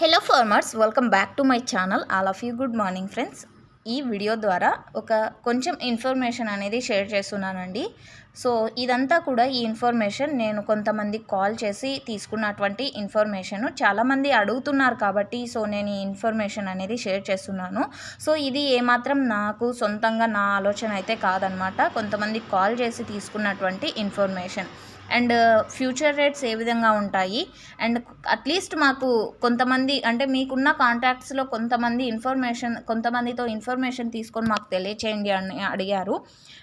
Hello farmers welcome back to my channel all of you good morning friends ఈ video ద్వారా ఒక కొంచెం information అనేది షేర్ చేస్తున్నానండి. సో ఇదంతా కూడా ఈ ఇన్ఫర్మేషన్ నేను కొంతమంది కాల్ చేసి తీసుకున్నటువంటి ఇన్ఫర్మేషన్ చాలామంది అడుగుతున్నారు కాబట్టి సో నేను ఈ ఇన్ఫర్మేషన్ అనేది షేర్ చేస్తున్నాను. సో ఇది ఏమాత్రం నాకు సొంతంగా నా ఆలోచన అయితే కాదనమాట. కొంతమంది కాల్ చేసి తీసుకున్నటువంటి ఇన్ఫర్మేషన్ అండ్ ఫ్యూచర్ రేట్స్ ఏ విధంగా ఉంటాయి? అండ్ అట్లీస్ట్ మాకు కొంతమంది అంటే మీకున్న కాంటాక్ట్స్లో కొంతమంది ఇన్ఫర్మేషన్ కొంతమందితో ఇన్ఫర్మేషన్ తీసుకొని మాకు తెలియచేయండి అని అడిగారు.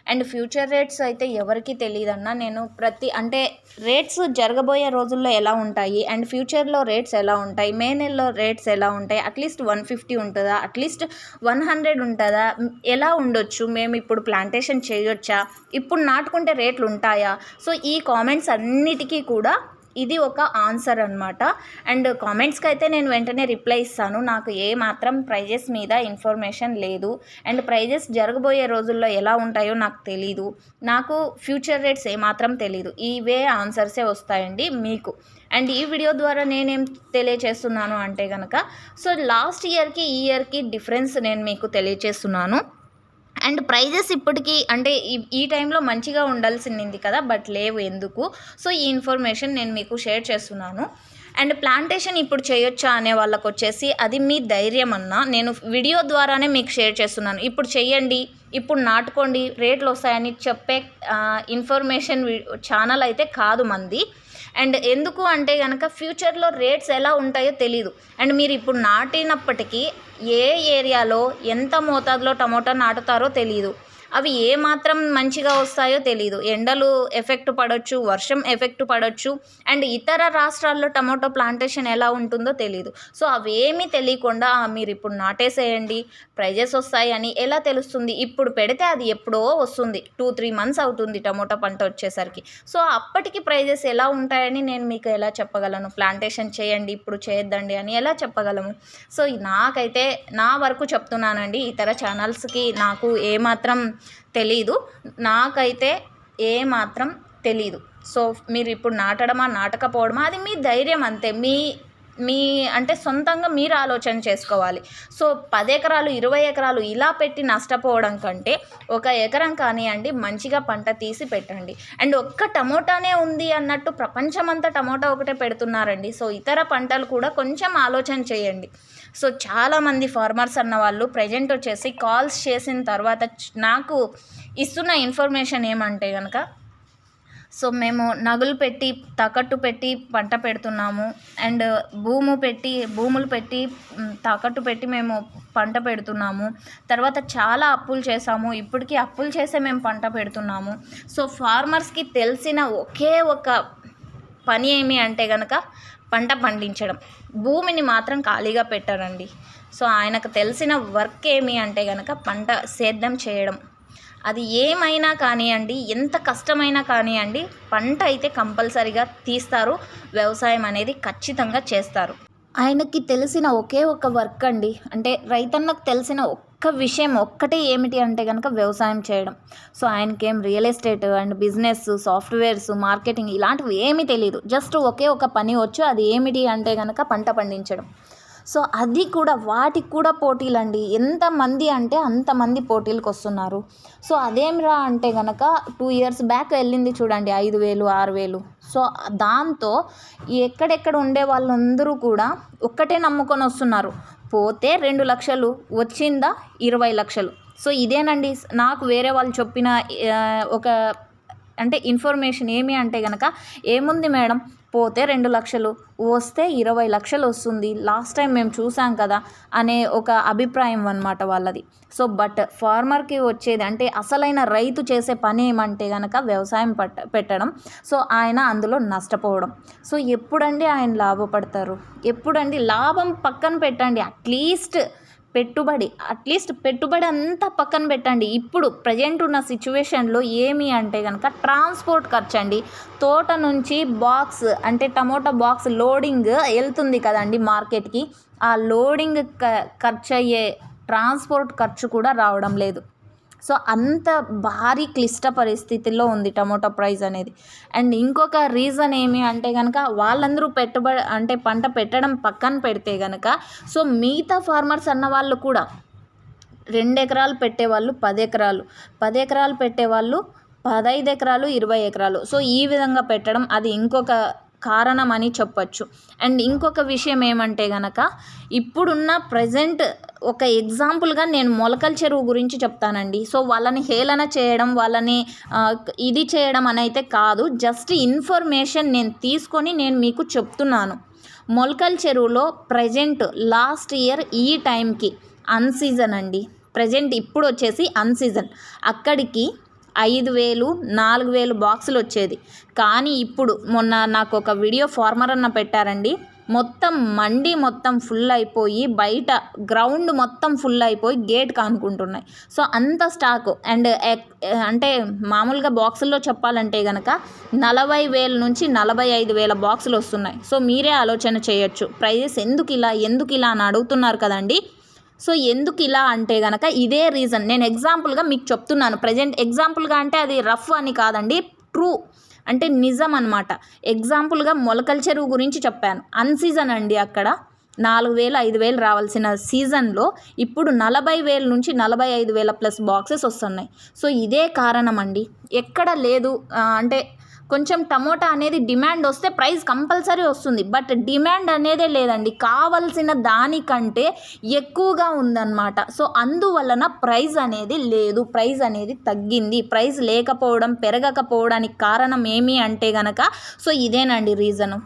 అండ్ ఫ్యూచర్ రేట్స్ అయితే ఎవరికి తెలియదన్నా నేను ప్రతి అంటే రేట్స్ జరగబోయే రోజుల్లో ఎలా ఉంటాయి? అండ్ ఫ్యూచర్లో రేట్స్ ఎలా ఉంటాయి? మే నెలలో రేట్స్ ఎలా ఉంటాయి? అట్లీస్ట్ వన్ ఫిఫ్టీ ఉంటుందా? అట్లీస్ట్ వన్ హండ్రెడ్ ఉంటుందా? ఎలా ఉండొచ్చు? మేము ఇప్పుడు ప్లాంటేషన్ చేయొచ్చా? ఇప్పుడు నాటుకుంటే రేట్లు ఉంటాయా? సో ఈ కామెంట్స్ అన్నిటికీ కూడా ఇది ఒక ఆన్సర్ అనమాట అండ్ కామెంట్స్కి అయితే నేను వెంటనే రిప్లై ఇస్తాను. నాకు ఏ మాత్రం ప్రైజెస్ మీద ఇన్ఫర్మేషన్ లేదు. అండ్ ప్రైజెస్ జరగబోయే రోజుల్లో ఎలా ఉంటాయో నాకు తెలీదు. నాకు ఫ్యూచర్ రేట్స్ ఏమాత్రం తెలీదు. ఇవే ఆన్సర్సే వస్తాయండి మీకు. అండ్ ఈ వీడియో ద్వారా నేనేం తెలియచేస్తున్నాను అంటే కనుక సో లాస్ట్ ఇయర్కి ఈ ఇయర్కి డిఫరెన్స్ నేను మీకు తెలియచేస్తున్నాను. అండ్ ప్రైజెస్ ఇప్పటికీ అంటే ఈ- ఈ టైంలో మంచిగా ఉండాల్సింది కదా బట్ లేవు ఎందుకు? సో ఈ ఇన్ఫర్మేషన్ నేను మీకు షేర్ చేస్తున్నాను. అండ్ ప్లాంటేషన్ ఇప్పుడు చేయొచ్చా అనే వాళ్ళకు వచ్చేసి అది మీ ధైర్యం అన్న. నేను వీడియో ద్వారానే మీకు షేర్ చేస్తున్నాను. ఇప్పుడు చెయ్యండి ఇప్పుడు నాటుకోండి రేట్లు వస్తాయని చెప్పే ఇన్ఫర్మేషన్ ఛానల్ అయితే కాదు మంది. అండ్ ఎందుకు అంటే కనుక ఫ్యూచర్లో రేట్స్ ఎలా ఉంటాయో తెలియదు అండ్ మీరు ఇప్పుడు నాటినప్పటికీ ఏ ఏరియాలో ఎంత మోతాదులో టమోటా నాటుతారో తెలియదు అవి ఏ మాత్రం మంచిగా వస్తాయో తెలియదు ఎండలు ఎఫెక్ట్ పడవచ్చు వర్షం ఎఫెక్ట్ పడవచ్చు అండ్ ఇతర రాష్ట్రాల్లో టమాటో ప్లాంటేషన్ ఎలా ఉంటుందో తెలియదు సో అవేమీ తెలియకుండా మీరు ఇప్పుడు నాటేసేయండి ప్రైజెస్ వస్తాయి అని ఎలా తెలుస్తుంది? ఇప్పుడు పెడితే అది ఎప్పుడో వస్తుంది. టూ త్రీ మంత్స్ అవుతుంది టమోటా పంట వచ్చేసరికి. సో అప్పటికి ప్రైజెస్ ఎలా ఉంటాయని నేను మీకు ఎలా చెప్పగలను? ప్లాంటేషన్ చేయండి ఇప్పుడు చేయొద్దండి అని ఎలా చెప్పగలము సో నాకైతే నా వరకు చెప్తున్నానండి ఇతర ఛానల్స్కి నాకు ఏమాత్రం తెలీదు. నాకైతే ఏ మాత్రం తెలీదు. సో మీరు ఇప్పుడు నాటడమా నాటకపోవడమా అది మీ ధైర్యం అంతే. మీ మీ అంటే సొంతంగా మీరు ఆలోచన చేసుకోవాలి. సో పది ఎకరాలు ఇరవై ఎకరాలు ఇలా పెట్టి నష్టపోవడం కంటే ఒక ఎకరం కానివ్వండి మంచిగా పంట తీసి పెట్టండి. అండ్ ఒక్క టమోటానే ఉంది అన్నట్టు ప్రపంచమంతా టమోటా ఒకటే పెడుతున్నారండి. సో ఇతర పంటలు కూడా కొంచెం ఆలోచన చేయండి. సో చాలామంది ఫార్మర్స్ అన్న వాళ్ళు ప్రజెంట్ వచ్చేసి కాల్స్ చేసిన తర్వాత నాకు ఇస్తున్న ఇన్ఫర్మేషన్ ఏమంటే కనుక సో మేము నగలు పెట్టి తాకట్టు పెట్టి పంట పెడుతున్నాము. అండ్ భూము పెట్టి భూములు పెట్టి తాకట్టు పెట్టి మేము పంట పెడుతున్నాము. తర్వాత చాలా అప్పులు చేసాము ఇప్పటికీ అప్పులు చేసే మేము పంట పెడుతున్నాము. సో ఫార్మర్స్కి తెలిసిన ఒకే ఒక పని ఏమి అంటే కనుక పంట పండించడం. భూమిని మాత్రం ఖాళీగా పెట్టారండి. సో ఆయనకు తెలిసిన వర్క్ ఏమి అంటే కనుక పంట సేద్యం చేయడం. అది ఏమైనా కానివ్వండి ఎంత కష్టమైనా కానివ్వండి పంట అయితే కంపల్సరిగా తీస్తారు. వ్యవసాయం అనేది ఖచ్చితంగా చేస్తారు. ఆయనకి తెలిసిన ఒకే ఒక వర్క్ అండి. అంటే రైతన్నకు తెలిసిన ఒక్క విషయం ఒక్కటే ఏమిటి అంటే కనుక వ్యవసాయం చేయడం. సో ఆయనకేం real estate and business softwares marketing ఇలాంటివి ఏమీ తెలియదు జస్ట్ ఒకే ఒక పని వచ్చు అది ఏమిటి అంటే కనుక పంట పండించడం. సో అది కూడా వాటికి కూడా పోటీలండి. ఎంతమంది అంటే అంతమంది పోటీలకు వస్తున్నారు. సో అదేమిరా అంటే గనక టూ ఇయర్స్ బ్యాక్ వెళ్ళింది చూడండి ఐదు వేలు ఆరు వేలు. సో దాంతో ఎక్కడెక్కడ ఉండే వాళ్ళందరూ కూడా ఒక్కటే నమ్ముకొని వస్తున్నారు. పోతే రెండు లక్షలు వచ్చిందా ఇరవై లక్షలు. సో ఇదేనండి. నాకు వేరే వాళ్ళు చెప్పిన ఒక అంటే ఇన్ఫర్మేషన్ ఏమి అంటే కనుక ఏముంది మేడం? పోతే రెండు లక్షలు వస్తే ఇరవై లక్షలు వస్తుంది. లాస్ట్ టైం మేము చూసాం కదా అనే ఒక అభిప్రాయం అన్నమాట వాళ్ళది. సో బట్ ఫార్మర్కి వచ్చేది అంటే అసలైన రైతు చేసే పని ఏమంటే కనుక వ్యవసాయం పట్ట పెట్టడం. సో ఆయన అందులో నష్టపోవడం. సో ఎప్పుడండి ఆయన లాభపడతారు? ఎప్పుడండి లాభం పక్కన పెట్టండి. అట్లీస్ట్ పెట్టుబడి అట్లీస్ట్ పెట్టుబడి అంతా పక్కన పెట్టండి. ఇప్పుడు ప్రజెంట్ ఉన్న సిచ్యువేషన్లో ఏమి అంటే కనుక ట్రాన్స్పోర్ట్ ఖర్చు అండి తోట నుంచి బాక్స్ అంటే టమోటా బాక్స్ లోడింగ్ వెళ్తుంది కదండి మార్కెట్కి. ఆ లోడింగ్ ఖర్చు అయ్యే ట్రాన్స్పోర్ట్ ఖర్చు కూడా రావడం లేదు. సో అంత భారీ క్లిష్ట పరిస్థితుల్లో ఉంది టమోటా ప్రైస్ అనేది. అండ్ ఇంకొక రీజన్ ఏమి అంటే కనుక వాళ్ళందరూ పెట్టుబడి అంటే పంట పెట్టడం పక్కన పెడితే కనుక సో మిగతా ఫార్మర్స్ అన్న వాళ్ళు కూడా రెండు ఎకరాలు పెట్టేవాళ్ళు పది ఎకరాలు పది ఎకరాలు పెట్టేవాళ్ళు పదహైదు ఎకరాలు ఇరవై ఎకరాలు. సో ఈ విధంగా పెట్టడం అది ఇంకొక కారణం అని చెప్పచ్చు. అండ్ ఇంకొక విషయం ఏమంటే గనక ఇప్పుడున్న ప్రజెంట్ ఒక ఎగ్జాంపుల్గా నేను మొలకల చెరువు గురించి చెప్తానండి. సో వాళ్ళని హేళన చేయడం వాళ్ళని ఇది చేయడం అని అయితే కాదు. జస్ట్ ఇన్ఫర్మేషన్ నేను తీసుకొని నేను మీకు చెప్తున్నాను. మొలకల చెరువులో ప్రజెంట్ లాస్ట్ ఇయర్ ఈ టైంకి అన్సీజన్ అండి. ప్రజెంట్ ఇప్పుడు వచ్చేసి అన్సీజన్. అక్కడికి ఐదు వేలు నాలుగు వేలు బాక్సులు వచ్చేది. కానీ ఇప్పుడు మొన్న నాకు ఒక వీడియో ఫార్మర్ అన్న పెట్టారండి. మొత్తం మండి మొత్తం ఫుల్ అయిపోయి బయట గ్రౌండ్ మొత్తం ఫుల్ అయిపోయి గేట్ కానుకుంటున్నాయి. సో అంత స్టాక్ అండ్ అంటే మామూలుగా బాక్సుల్లో చెప్పాలంటే కనుక నలభై వేల నుంచి నలభై ఐదు వేల బాక్సులు వస్తున్నాయి. సో మీరే ఆలోచన చేయొచ్చు. ప్రైజెస్ ఎందుకు ఇలా ఎందుకు ఇలా అని అడుగుతున్నారు కదండి. సో ఎందుకు ఇలా అంటే గనక ఇదే రీజన్ నేను ఎగ్జాంపుల్గా మీకు చెప్తున్నాను. ప్రజెంట్ ఎగ్జాంపుల్గా అంటే అది రఫ్ అని కాదండి ట్రూ అంటే నిజం అనమాట ఎగ్జాంపుల్గా మొలకల చెరువు గురించి చెప్పాను. అన్సీజన్ అండి అక్కడ. నాలుగు వేలు ఐదు వేలు రావాల్సిన సీజన్లో ఇప్పుడు నలభై వేల నుంచి నలభై ఐదు వేల ప్లస్ బాక్సెస్ వస్తున్నాయి. సో ఇదే కారణం అండి. ఎక్కడ లేదు అంటే కొంచెం టమోటా అనేది డిమాండ్ వస్తే ప్రైస్ కంపల్సరీ వస్తుంది. బట్ డిమాండ్ అనేదే లేదండి. కావలసిన దానికంటే ఎక్కువగా ఉందన్నమాట. సో అందువలన ప్రైస్ అనేది లేదు. ప్రైస్ అనేది తగ్గింది. ప్రైస్ లేకపోవడం పెరగకపోవడానికి కారణం ఏమి అంటే గనక సో ఇదేనండి రీజను.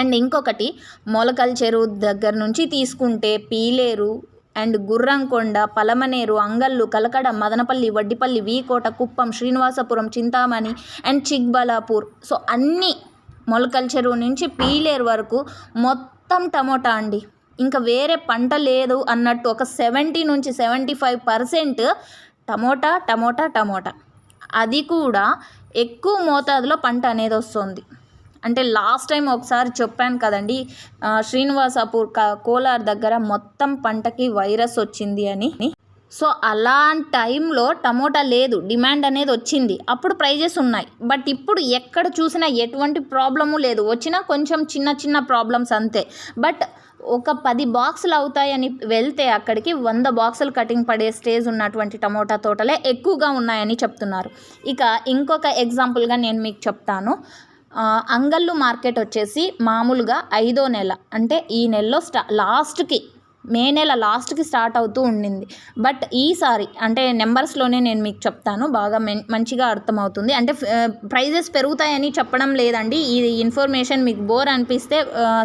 అండ్ ఇంకొకటి మొలకల చెరువు దగ్గర నుంచి తీసుకుంటే Pileru and Gurramkonda Palamaner Angallu Kalakada Madanapalle Vaddipalli V Kota Kuppam Srinivasapuram Chintamani and Chikballapur. So అన్ని మొలకల చెరువు నుంచి పీలేరు వరకు మొత్తం టమోటా అండి. ఇంకా వేరే పంట లేదు అన్నట్టు ఒక సెవెంటీ నుంచి seventy five percent tomato tomato tomato. అది కూడా ఎక్కువ మోతాదులో పంట అనేది వస్తుంది. అంటే లాస్ట్ టైం ఒకసారి చెప్పాను కదండి శ్రీనివాసపూర్ క- కోలార్ దగ్గర మొత్తం పంటకి వైరస్ వచ్చింది అని. సో అలాంటి టైంలో టమోటా లేదు డిమాండ్ అనేది వచ్చింది. అప్పుడు ప్రైజెస్ ఉన్నాయి. బట్ ఇప్పుడు ఎక్కడ చూసినా ఎటువంటి ప్రాబ్లము లేదు. వచ్చినా కొంచెం చిన్న చిన్న ప్రాబ్లమ్స్ అంతే. బట్ ఒక పది బాక్సులు అవుతాయని వెళ్తే అక్కడికి వంద బాక్సులు కటింగ్ పడే స్టేజ్ ఉన్నటువంటి టమోటా తోటలే ఎక్కువగా ఉన్నాయని చెప్తున్నారు. ఇక ఇంకొక ఎగ్జాంపుల్గా నేను మీకు చెప్తాను. అంగళ్ళు మార్కెట్ వచ్చేసి మామూలుగా ఐదో నెల అంటే ఈ నెలలో స్టా లాస్ట్కి మే నెల లాస్ట్కి స్టార్ట్ అవుతూ ఉండింది. బట్ ఈసారి అంటే నెంబర్స్లోనే నేను మీకు చెప్తాను బాగా మెన్ మంచిగా అర్థమవుతుంది. అంటే ప్రైజెస్ పెరుగుతాయని చెప్పడం లేదండి. ఈ ఇన్ఫర్మేషన్ మీకు బోర్ అనిపిస్తే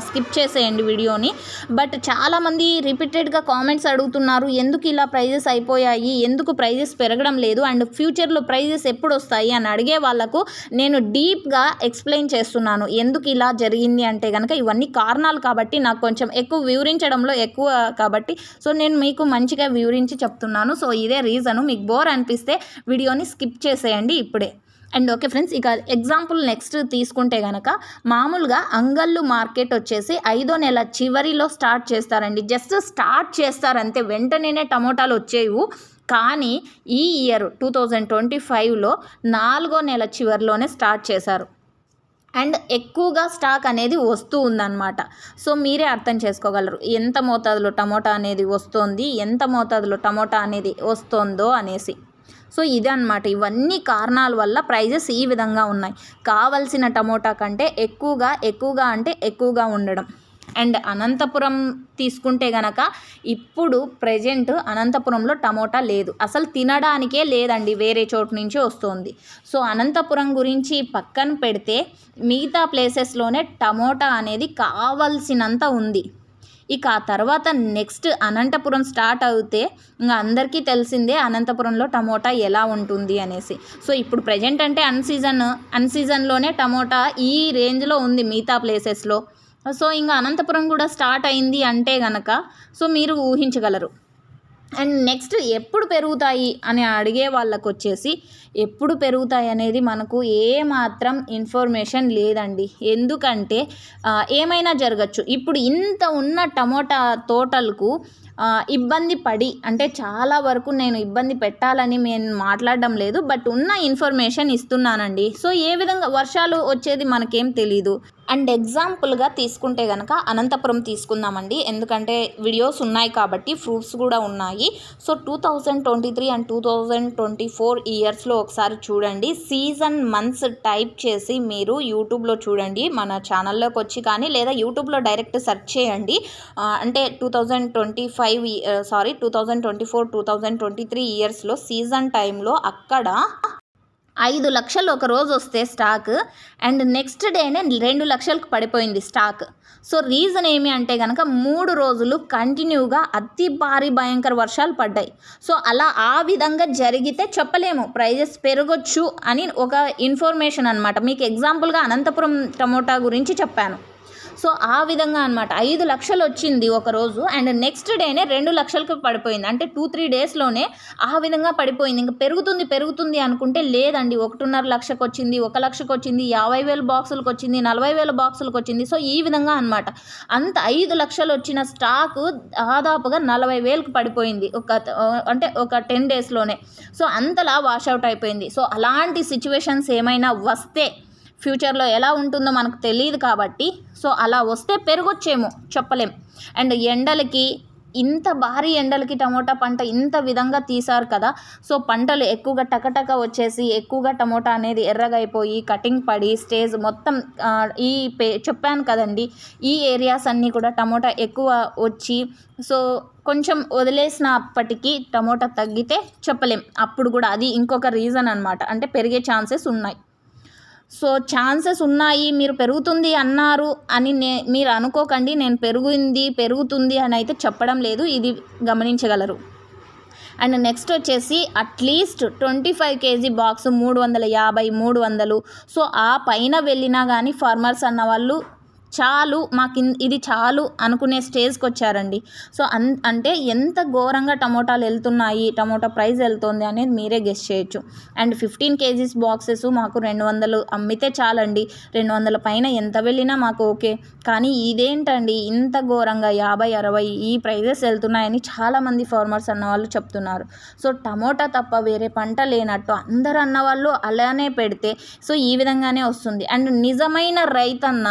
స్కిప్ చేసేయండి వీడియోని. బట్ చాలామంది రిపీటెడ్గా కామెంట్స్ అడుగుతున్నారు ఎందుకు ఇలా ప్రైజెస్ అయిపోయాయి? ఎందుకు ప్రైజెస్ పెరగడం లేదు? అండ్ ఫ్యూచర్లో ప్రైజెస్ ఎప్పుడు వస్తాయి? అని అడిగే వాళ్ళకు నేను డీప్గా ఎక్స్ప్లెయిన్ చేస్తున్నాను. ఎందుకు ఇలా జరిగింది అంటే కనుక ఇవన్నీ కారణాలు కాబట్టి నాకు కొంచెం ఎక్కువ వివరించడంలో ఎక్కువ కాబట్టి సో నేను మీకు మంచిగా వివరించి చెప్తున్నాను. సో ఇదే రీజను మీకు బోర్ అనిపిస్తే వీడియోని స్కిప్ చేసేయండి ఇప్పుడే. అండ్ ఓకే ఫ్రెండ్స్ ఇక ఎగ్జాంపుల్ నెక్స్ట్ తీసుకుంటే కనుక మామూలుగా అంగళ్ళు మార్కెట్ వచ్చేసి ఐదో నెల చివరిలో స్టార్ట్ చేస్తారండి. జస్ట్ స్టార్ట్ చేస్తారంతే వెంటనే టమోటాలు వచ్చేవి కానీ ఈ ఇయర్ టూ థౌజండ్ ట్వంటీ ఫైవ్లో నాలుగో నెల చివరిలోనే స్టార్ట్ చేశారు. అండ్ ఎక్కువగా స్టాక్ అనేది వస్తూ ఉందన్నమాట. సో మీరే అర్థం చేసుకోగలరు. ఎంత మోతాదులో టమోటా అనేది వస్తుంది ఎంత మోతాదులో టమోటా అనేది వస్తుందో అనేసి. సో ఇదే ఇవన్నీ కారణాల వల్ల ప్రైజెస్ ఈ విధంగా ఉన్నాయి. కావలసిన టమోటా కంటే ఎక్కువగా ఎక్కువగా అంటే ఎక్కువగా ఉండడం. అండ్ అనంతపురం తీసుకుంటే గనక ఇప్పుడు ప్రజెంట్ అనంతపురంలో టమోటా లేదు. అసలు తినడానికే లేదండి వేరే చోటు నుంచి వస్తుంది. సో అనంతపురం గురించి పక్కన పెడితే మిగతా ప్లేసెస్లోనే టమోటా అనేది కావలసినంత ఉంది. ఇక ఆ తర్వాత నెక్స్ట్ అనంతపురం స్టార్ట్ అవుతే ఇంకా అందరికీ తెలిసిందే అనంతపురంలో టమోటా ఎలా ఉంటుంది అనేసి. సో ఇప్పుడు ప్రజెంట్ అంటే అన్సీజన్ అన్సీజన్లోనే టమోటా ఈ రేంజ్లో ఉంది మిగతా ప్లేసెస్లో సో ఇంకా అనంతపురం కూడా స్టార్ట్ అయింది అంటే గనక సో మీరు ఊహించగలరు. అండ్ నెక్స్ట్ ఎప్పుడు పెరుగుతాయి అని అడిగే వాళ్ళకు వచ్చేసి ఎప్పుడు పెరుగుతాయి అనేది మనకు ఏ మాత్రం ఇన్ఫర్మేషన్ లేదండి. ఎందుకంటే ఏమైనా జరగచ్చు. ఇప్పుడు ఇంత ఉన్న టమోటా తోటలకు ఇబ్బంది పడి అంటే చాలా వరకు నేను ఇబ్బంది పెట్టాలని నేను మాట్లాడడం లేదు బట్ ఉన్న ఇన్ఫర్మేషన్ ఇస్తున్నానండి. సో ఏ విధంగా వర్షాలు వచ్చేది మనకేం తెలీదు. అండ్ ఎగ్జాంపుల్గా తీసుకుంటే కనుక అనంతపురం తీసుకుందామండి. ఎందుకంటే వీడియోస్ ఉన్నాయి కాబట్టి ప్రూఫ్స్ కూడా ఉన్నాయి. So two thousand twenty three and two thousand twenty four ఇయర్స్లో ఒకసారి చూడండి. సీజన్ మంత్స్ టైప్ చేసి మీరు యూట్యూబ్లో చూడండి. మన ఛానల్లోకి వచ్చి కానీ లేదా యూట్యూబ్లో డైరెక్ట్ సెర్చ్ చేయండి. అంటే two thousand twenty five five sorry two thousand twenty four two thousand twenty three ఇయర్స్లో సీజన్ టైంలో అక్కడ ఐదు లక్షలు ఒక రోజు వస్తే స్టాక్ అండ్ నెక్స్ట్ డేనే రెండు లక్షలకు పడిపోయింది స్టాక్ సో రీజన్ ఏమి అంటే కనుక మూడు రోజులు కంటిన్యూగా అతి భారీ భయంకర వర్షాలు పడ్డాయి. సో అలా ఆ విధంగా జరిగితే చెప్పలేము. ప్రైజెస్ పెరగొచ్చు అని ఒక ఇన్ఫర్మేషన్ అనమాట మీకు ఎగ్జాంపుల్గా అనంతపురం టమోటా గురించి చెప్పాను. సో ఆ విధంగా అనమాట ఐదు లక్షలు వచ్చింది ఒకరోజు అండ్ నెక్స్ట్ డేనే రెండు లక్షలకు పడిపోయింది. అంటే టూ త్రీ డేస్లోనే ఆ విధంగా పడిపోయింది. ఇంకా పెరుగుతుంది పెరుగుతుంది అనుకుంటే లేదండి. ఒకటిన్నర లక్షకు వచ్చింది ఒక లక్షకు వచ్చింది యాభై వేల బాక్సులకు వచ్చింది నలభై వేల బాక్సులకు వచ్చింది. సో ఈ విధంగా అనమాట అంత ఐదు లక్షలు వచ్చిన స్టాకు దాదాపుగా నలభై వేలకు పడిపోయింది. ఒక అంటే ఒక టెన్ డేస్లోనే. సో అంతలా వాషౌట్ అయిపోయింది. సో అలాంటి సిచ్యువేషన్స్ ఏమైనా వస్తే ఫ్యూచర్లో ఎలా ఉంటుందో మనకు తెలియదు కాబట్టి సో అలా వస్తే పెరగొచ్చేమో చెప్పలేం. అండ్ ఎండలకి ఇంత భారీ ఎండలకి టమోటా పంట ఇంత విధంగా తీశారు కదా సో పంటలు ఎక్కువగా టకటక వచ్చేసి ఎక్కువగా టమోటా అనేది ఎర్రగా అయిపోయి కటింగ్ పడి స్టేజ్ మొత్తం ఈ పే చెప్పాను కదండి ఈ ఏరియాస్ అన్నీ కూడా టమోటా ఎక్కువ వచ్చి సో కొంచెం వదిలేసినప్పటికీ టమోటా తగ్గితే చెప్పలేం. అప్పుడు కూడా అది ఇంకొక రీజన్ అనమాట అంటే పెరిగే ఛాన్సెస్ ఉన్నాయి. సో ఛాన్సెస్ ఉన్నాయి మీరు పెరుగుతుంది అన్నారు అని నే మీరు అనుకోకండి నేను పెరిగింది పెరుగుతుంది అని అయితే చెప్పడం లేదు ఇది గమనించగలరు. అండ్ నెక్స్ట్ వచ్చేసి at least twenty five KG box మూడు వందల యాభై మూడు వందలు. సో ఆ పైన వెళ్ళినా కానీ ఫార్మర్స్ అన్న వాళ్ళు చాలు మాకు ఇది చాలు అనుకునే స్టేజ్కి వచ్చారండి. సో అన్ అంటే ఎంత ఘోరంగా టమోటాలు వెళ్తున్నాయి టమోటా ప్రైస్ వెళ్తుంది అనేది మీరే గెస్ చేయొచ్చు. అండ్ ఫిఫ్టీన్ కేజీస్ బాక్సెస్ మాకు రెండు వందలు అమ్మితే చాలండి. రెండు వందల పైన ఎంత వెళ్ళినా మాకు ఓకే. కానీ ఇదేంటండి ఇంత ఘోరంగా యాభై అరవై ఈ ప్రైజెస్ వెళ్తున్నాయని చాలామంది ఫార్మర్స్ అన్న వాళ్ళు చెప్తున్నారు. సో టమోటా తప్ప వేరే పంట లేనట్టు అందరు అన్న వాళ్ళు అలానే పెడితే సో ఈ విధంగానే వస్తుంది. అండ్ నిజమైన రైతన్న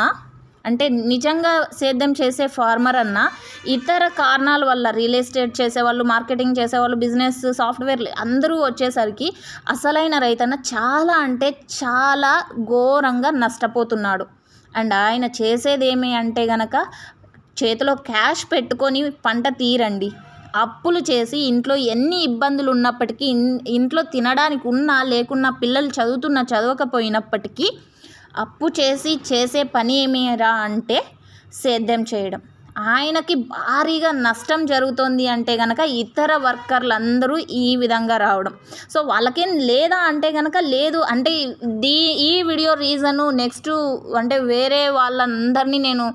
అంటే నిజంగా సేద్యం చేసే ఫార్మర్ అన్న ఇతర కారణాల వల్ల రియల్ ఎస్టేట్ చేసేవాళ్ళు మార్కెటింగ్ చేసేవాళ్ళు బిజినెస్ సాఫ్ట్వేర్ అందరూ వచ్చేసరికి అసలైన రైతన్న చాలా అంటే చాలా ఘోరంగా నష్టపోతున్నాడు. అండ్ ఆయన చేసేది ఏమి అంటే గనక చేతిలో క్యాష్ పెట్టుకొని పంట తీరండి. అప్పులు చేసి ఇంట్లో ఎన్ని ఇబ్బందులు ఉన్నప్పటికీ ఇంట్లో తినడానికి ఉన్నా లేకున్నా పిల్లలు చదువుతున్నా చదవకపోయినప్పటికీ అప్పు చేసి చేసే పని ఏమిరా అంటే సేద్యం చేయడం. ఆయనకి భారీగా నష్టం జరుగుతోంది అంటే కనుక ఇతర వర్కర్లందరూ ఈ విధంగా రావడం. సో వాళ్ళకేం లేదా అంటే కనుక లేదు. అంటే దీ ఈ వీడియో రీజను నెక్స్ట్ అంటే వేరే వాళ్ళందరినీ నేను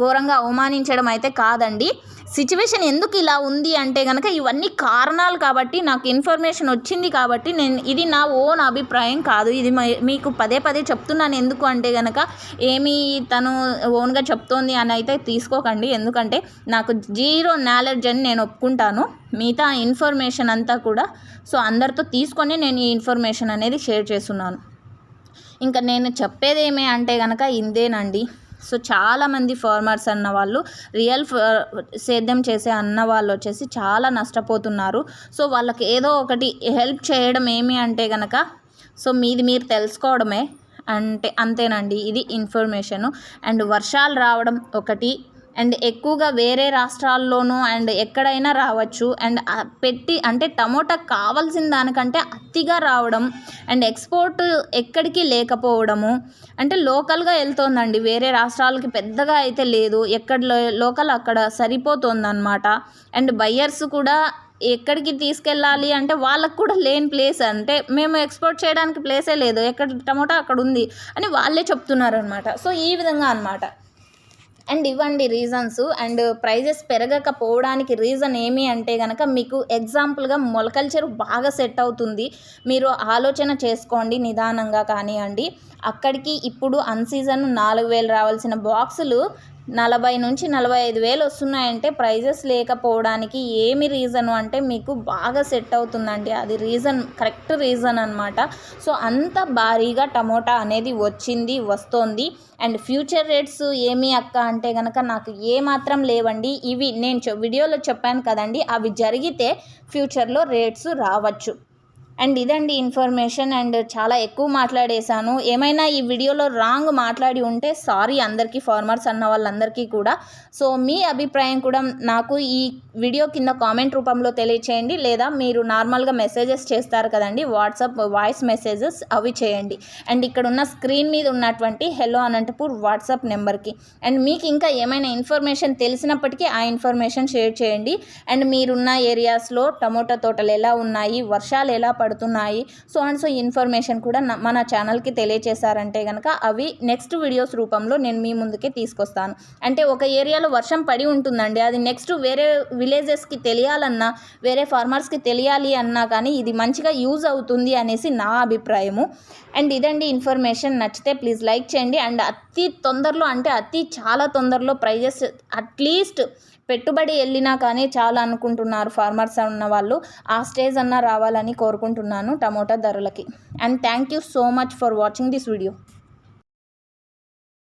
ఘోరంగా అవమానించడం అయితే కాదండి. సిచ్యువేషన్ ఎందుకు ఇలా ఉంది అంటే కనుక ఇవన్నీ కారణాలు కాబట్టి నాకు ఇన్ఫర్మేషన్ వచ్చింది కాబట్టి నేను ఇది నా ఓన్ అభిప్రాయం కాదు. ఇది మీకు పదే పదే చెప్తున్నాను. ఎందుకు అంటే కనుక ఏమి తను ఓన్గా చెప్తోంది అని అయితే తీసుకోకండి. ఎందుకంటే నాకు జీరో నాలెడ్జ్ అని నేను ఒప్పుకుంటాను. మిగతా ఇన్ఫర్మేషన్ అంతా కూడా సో అందరితో తీసుకొని నేను ఈ ఇన్ఫర్మేషన్ అనేది షేర్ చేస్తున్నాను. ఇంకా నేను చెప్పేది ఏమి అంటే కనుక ఇందేనండి సో చాలామంది ఫార్మర్స్ అన్న వాళ్ళు రియల్ ఫ- సేద్యం చేసే అన్న వాళ్ళు వచ్చేసి చాలా నష్టపోతున్నారు. సో వాళ్ళకి ఏదో ఒకటి హెల్ప్ చేయడం ఏమి అంటే కనుక సో మీది మీరు తెలుసుకోవడమే. అంటే అంతేనండి ఇది ఇన్ఫర్మేషను. అండ్ వర్షాలు రావడం ఒకటి అండ్ ఎక్కువగా వేరే రాష్ట్రాల్లోనూ అండ్ ఎక్కడైనా రావచ్చు. అండ్ పెట్టి అంటే టమోటా కావాల్సిన దానికంటే అతిగా రావడం అండ్ ఎక్స్పోర్ట్ ఎక్కడికి లేకపోవడము. అంటే లోకల్గా వెళ్తోందండి. వేరే రాష్ట్రాలకి పెద్దగా అయితే లేదు. ఎక్కడ లోకల్ అక్కడ సరిపోతుందన్నమాట. అండ్ బయ్యర్స్ కూడా ఎక్కడికి తీసుకెళ్ళాలి అంటే వాళ్ళకు కూడా లేని ప్లేస్. అంటే మేము ఎక్స్పోర్ట్ చేయడానికి ప్లేసే లేదు. ఎక్కడ టమోటా అక్కడ ఉంది అని వాళ్ళే చెప్తున్నారు అనమాట సో ఈ విధంగా అన్నమాట. అండ్ ఇవ్వండి రీజన్స్. అండ్ ప్రైజెస్ పెరగకపోవడానికి రీజన్ ఏమి అంటే కనుక మీకు ఎగ్జాంపుల్గా మొలకల్చర్ బాగా సెట్ అవుతుంది. మీరు ఆలోచన చేసుకోండి నిదానంగా కానివ్వండి. అక్కడికి ఇప్పుడు అన్సీజన్ నాలుగు వేలు రావాల్సిన బాక్సులు నలభై నుంచి నలభై ఐదు వేలు వస్తున్నాయంటే ప్రైజెస్ లేకపోవడానికి ఏమి రీజన్ అంటే మీకు బాగా సెట్ అవుతుందండి. అది రీజన్ కరెక్ట్ రీజన్ అనమాట సో అంత భారీగా టమోటా అనేది వచ్చింది వస్తోంది. అండ్ ఫ్యూచర్ రేట్స్ ఏమి అక్క అంటే కనుక నాకు ఏ మాత్రం లేవండి. ఇవి నేను వీడియోలో చెప్పాను కదండి అవి జరిగితే ఫ్యూచర్లో రేట్స్ రావచ్చు. అండ్ ఇదండి ఇన్ఫర్మేషన్ అండ్ చాలా ఎక్కువ మాట్లాడేశాను. ఏమైనా ఈ వీడియోలో రాంగ్ మాట్లాడి ఉంటే సారీ అందరికీ ఫార్మర్స్ అన్న వాళ్ళందరికీ కూడా. సో మీ అభిప్రాయం కూడా నాకు ఈ వీడియో కింద కామెంట్ రూపంలో తెలియచేయండి. లేదా మీరు నార్మల్గా మెసేజెస్ చేస్తారు కదండి వాట్సాప్ వాయిస్ మెసేజెస్ అవి చేయండి. అండ్ ఇక్కడ ఉన్న స్క్రీన్ మీద ఉన్నటువంటి హెలో అనంతపూర్ వాట్సాప్ నెంబర్కి. అండ్ మీకు ఇంకా ఏమైనా ఇన్ఫర్మేషన్ తెలిసినప్పటికీ ఆ ఇన్ఫర్మేషన్ షేర్ చేయండి. అండ్ మీరున్న ఏరియాస్లో టమోటా తోటలు ఎలా ఉన్నాయి వర్షాలు ఎలా పడుతున్నాయి. సో అండ్ సో ఇన్ఫర్మేషన్ కూడా మన ఛానల్కి తెలియచేశారంటే కనుక అవి నెక్స్ట్ వీడియోస్ రూపంలో నేను మీ ముందుకే తీసుకొస్తాను. అంటే ఒక ఏరియాలో వర్షం పడి ఉంటుందండి. అది నెక్స్ట్ వేరే విలేజెస్కి తెలియాలన్నా వేరే ఫార్మర్స్కి తెలియాలి అన్నా కానీ ఇది మంచిగా యూజ్ అవుతుంది అనేసి నా అభిప్రాయము. అండ్ ఇదండి ఇన్ఫర్మేషన్. నచ్చితే ప్లీజ్ లైక్ చేయండి. అండ్ అతి తొందరలో అంటే అతి చాలా తొందరలో ప్రైజెస్ అట్లీస్ట్ పెట్టుబడి వెళ్ళినా కానీ చాలా అనుకుంటున్నారు ఫార్మర్స్ ఉన్న వాళ్ళు. ఆ స్టేజ్ అన్నా రావాలని కోరుకుంటున్నాను tomato ధరలకి. And thank you so much for watching this video.